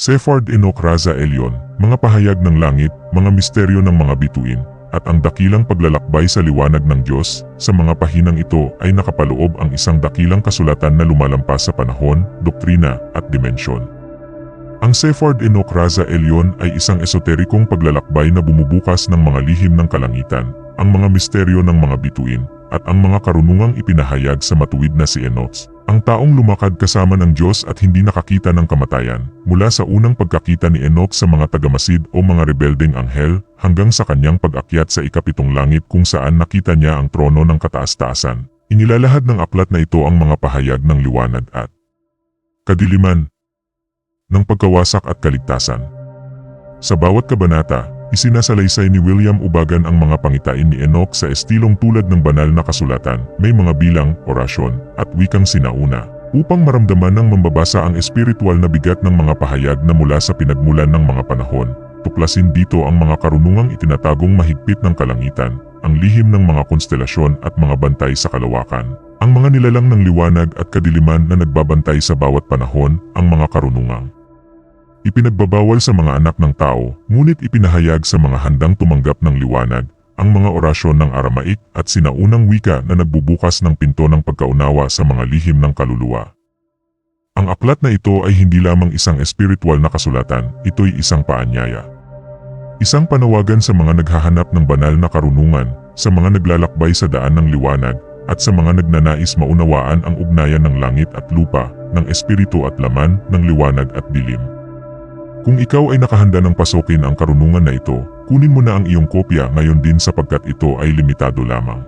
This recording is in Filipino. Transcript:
Sephard Enoch Raza Elion, mga pahayag ng langit, mga misteryo ng mga bituin, at ang dakilang paglalakbay sa liwanag ng Diyos, sa mga pahinang ito ay nakapaloob ang isang dakilang kasulatan na lumalampas sa panahon, doktrina, at dimensyon. Ang Sephard Enoch Raza Elion ay isang esoterikong paglalakbay na bumubukas ng mga lihim ng kalangitan, ang mga misteryo ng mga bituin, at ang mga karunungang ipinahayag sa matuwid na si Enoch. Ang taong lumakad kasama ng Diyos at hindi nakakita ng kamatayan, mula sa unang pagkakita ni Enoch sa mga tagamasid o mga rebeldeng anghel, hanggang sa kanyang pag-akyat sa ikapitong langit kung saan nakita niya ang trono ng kataas-taasan. Inilalahad ng aklat na ito ang mga pahayag ng liwanag at kadiliman ng pagkawasak at kaligtasan. Sa bawat kabanata, isinasalaysay ni William Ubagan ang mga pangitain ni Enoch sa estilong tulad ng banal na kasulatan, may mga bilang, orasyon, at wikang sinauna, upang maramdaman ng mambabasa ang espiritual na bigat ng mga pahayag na mula sa pinagmulan ng mga panahon. Tuklasin dito ang mga karunungang itinatagong mahigpit ng kalangitan, ang lihim ng mga konstelasyon at mga bantay sa kalawakan. Ang mga nilalang ng liwanag at kadiliman na nagbabantay sa bawat panahon, ang mga karunungang Ipinagbabawal sa mga anak ng tao, ngunit ipinahayag sa mga handang tumanggap ng liwanag, ang mga orasyon ng Aramaik at sinaunang wika na nagbubukas ng pinto ng pagkaunawa sa mga lihim ng kaluluwa. Ang aklat na ito ay hindi lamang isang espiritual na kasulatan, ito'y isang paanyaya. Isang panawagan sa mga naghahanap ng banal na karunungan, sa mga naglalakbay sa daan ng liwanag, at sa mga nagnanais maunawaan ang ugnayan ng langit at lupa, ng espiritu at laman, ng liwanag at dilim. Kung ikaw ay nakahanda ng pasukin ang karunungan na ito, kunin mo na ang iyong kopya ngayon din sapagkat ito ay limitado lamang.